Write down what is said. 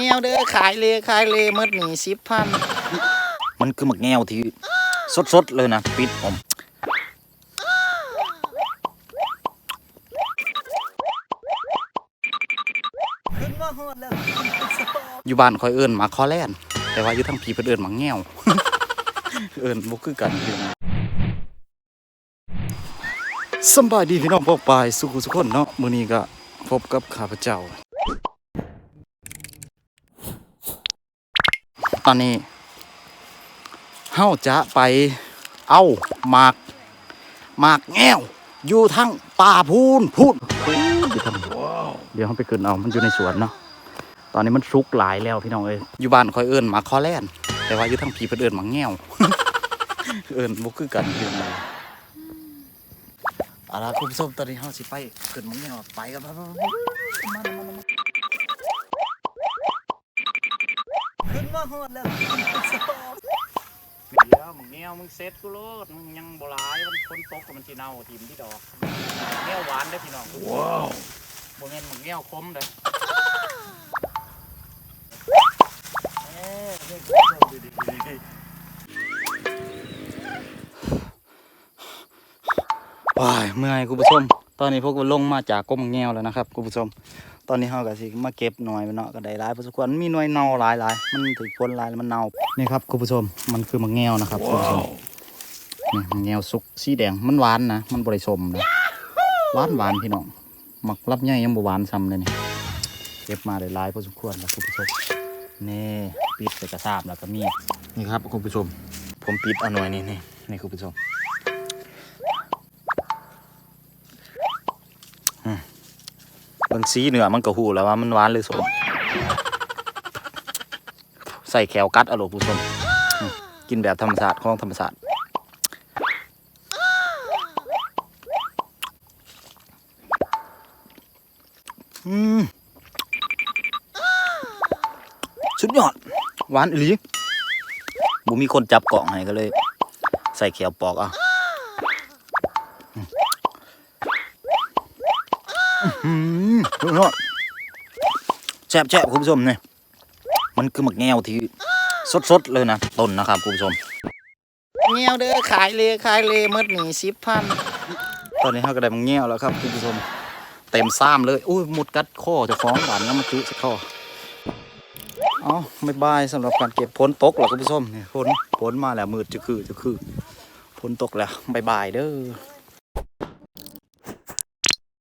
แงวเด้อขายเลยขายเลยหมดหนีสิบพันมันคือหมักแงวที่สดๆเลยนะปิดผมอยู่บ้านคอยเอิ้นหมาคอแลนแต่ว่าอยู่ทั้งผีเพิ่นเอิ้นหมักแงวเอิ้นบ่คือกันพี่น้องสบายดีพี่น้องพวกปายสุขุสุขคนเนาะมื้อนี้ก็พบกับข้าพเจ้า ตอนนี้เฮาจะไปเอาหมากหมากแง้ว อยู่ทั้งป่าพูนพูนอยู่ทางเดี๋ยวเขาไปเกินเอามันอยู่ในสวนเนาะตอนนี้มันซุกหลายแล้วพี่น้องเอ้ยอยู่บ้านคอยเอิญหมาคอแลนแต่ว่าอยู่ทั้งผีเพิ่นเอิญหมาแง้วเอิญบ่คือกันพี่น้องเอาล่ะคุณผู้ชมตอนนี้เฮาสิไปเกินหมาแง้วไปกัน ขึ้นมาหอดแล้วเดี๋ยวมึงแง้วมึงเซ็ตกูโลดมึงยังบ่หลายมันฝนตกก็มันสิเน่าทิ่มที่ดอกแง้วหวานเด้อพี่น้องว้าวบ่แม่นมึงแง้วคมเด้อว้ายเมื่อยคุณผู้ชม ตอนนี้พวกเราลงมาจากก้มแงวแล้วนะครับคุณผู้ชม ตอนนี้เราก็สิมาเก็บหน่อยไปเนาะก็ได้หลายพอสมควรมีหน่วยเน่าหลายหลายมันถือผลหลายแล้วมันเน่านี่ครับคุณผู้ชมมันคือมังแงวนะครับคุณผู้ชมนี่มังแงวสุกสีแดงมันหวานนะมันบริสมนะหวานหวานพี่น้องหมักรับใหญ่ยังบ่หวานซ้ำเลยนี่เก็บมาได้หลายพอสมควรแล้วคุณผู้ชมนี่ปิดใส่กระสาบแล้วก็มีดนี่ครับคุณผู้ชม ผมปิดเอาหน่อยนี่นี่นี่คุณผู้ชม บางสีเนื้อมันก็หูแล้วว่ามันหวานหรือสมใส่แขวกัดอาโหลผู้ชมกินแบบธรรมชาติของธรรมชาติสุดยอด หวานอีหลีบุมีคนจับกล่องให้ก็เลย ใส่แขวปอกอะ อืมสุดยอดแซ่บแซ่บคุณผู้ชมเนี่ยมันคือหมักแงวที่สดๆเลยนะต้นนะครับคุณผู้ชมแงวเด้อขายเลยขายเลยหมดหนีสิบพันตอนนี้เราก็ได้หมักแงวแล้วครับคุณผู้ชม เต็มซ้ำเลยอุ้ยหมุดกัดข้อเจะฟ้าของหวานแล้วมาจุใส่ข้อเอาไม่บายสำหรับการเก็บพ้นตกหรอกคุณผู้ชมเนี่ยพ้นพ้นมาแล้วมืดจะคือจะคือพ้นตกแล้วบายบายเด้อ